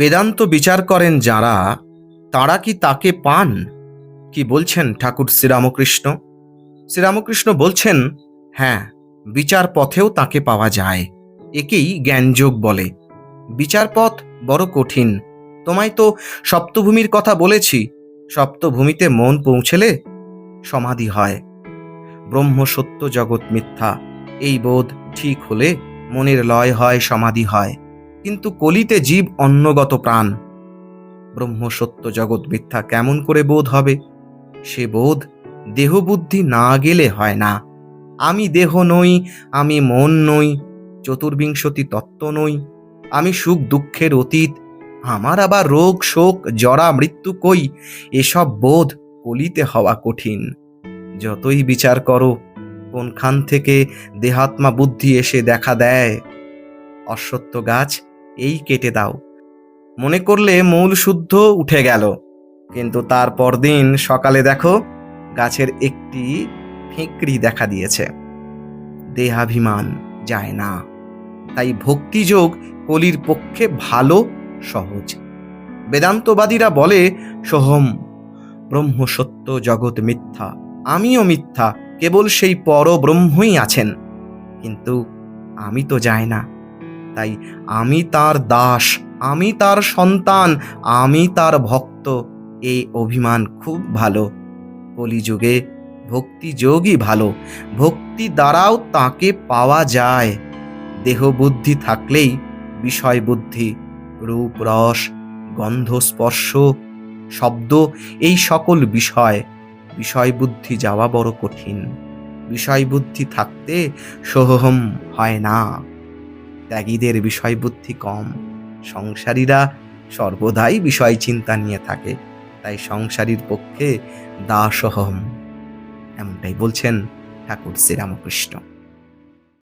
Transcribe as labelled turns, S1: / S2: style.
S1: বেদান্ত বিচার করেন যারা, তারা কি তাকে পান? কি বলছেন ঠাকুর শ্রীরামকৃষ্ণ? শ্রীরামকৃষ্ণ বলছেন হ্যাঁ বিচার পথেও তাকে পাওয়া যায়। একেই জ্ঞানযোগ বলে। বিচার পথ বড় কঠিন। তোমায় তো সপ্তভূমির কথা বলেছি। সপ্তভূমিতে মন পৌঁছেলে সমাধি হয়। ব্রহ্ম সত্য জগৎ মিথ্যা। এই বোধ ঠিক হলে মনের লয় হয়, সমাধি হয়। কিন্তু কলিতে জীব অন্নগত প্রাণ। ব্রহ্ম সত্য জগৎ মিথ্যা কেমন করে বোধ হবে? সে বোধ দেহবুদ্ধি না গেলে হয় না। আমি দেহ নই, আমি মন নই, চতুর্বিংশতি তত্ত্ব নই, আমি সুখ দুঃখের অতীত, আমার আবার রোগ, শোক, জরা, মৃত্যু কই? এসব বোধ কলিতে হওয়া কঠিন। যতই বিচার করো, কোনখান থেকে দেহাত্মা বুদ্ধি এসে দেখা দেয়? অশ্বত্থ গাছ এই কেটে দাও। মনে করলে মূল শুদ্ধ উঠে গেল। কিন্তু তার পরদিন সকালে দেখো, গাছের একটি ফেঁকড়ি দেখা দিয়েছে। দেহাভিমান যায় না। তাই ভক্তিযোগ কলির পক্ষে ভালো, সহজ। বেদান্তবাদীরা বলে, সোহম, ব্রহ্ম সত্য জগৎ মিথ্যা, আমিও মিথ্যা, কেবল সেই পর ব্রহ্মই আছেন। কিন্তু আমি তো যাই না। তাই আমি তার দাস, আমি তার সন্তান, আমি তার ভক্ত। এই অভিমান খুব ভালো। কলিযুগে ভক্তিযোগই ভালো। ভক্তি দ্বারাও তাকে পাওয়া যায়। দেহ বুদ্ধি থাকলেই বিষয় বুদ্ধি, রূপ, রস, গন্ধ, স্পর্শ, শব্দ, এই সকল বিষয় বিষয় বুদ্ধি যাওয়া বড় কঠিন। বিষয় বুদ্ধি থাকতে সোহম হয় না। ত্যাগীদের বিষয় বুদ্ধি কম। সংসারীরা সর্বদাই বিষয় চিন্তা নিয়ে থাকে, তাই সংসারীর পক্ষে দাসহম। এমনটাই বলছেন ঠাকুর শ্রীরামকৃষ্ণ।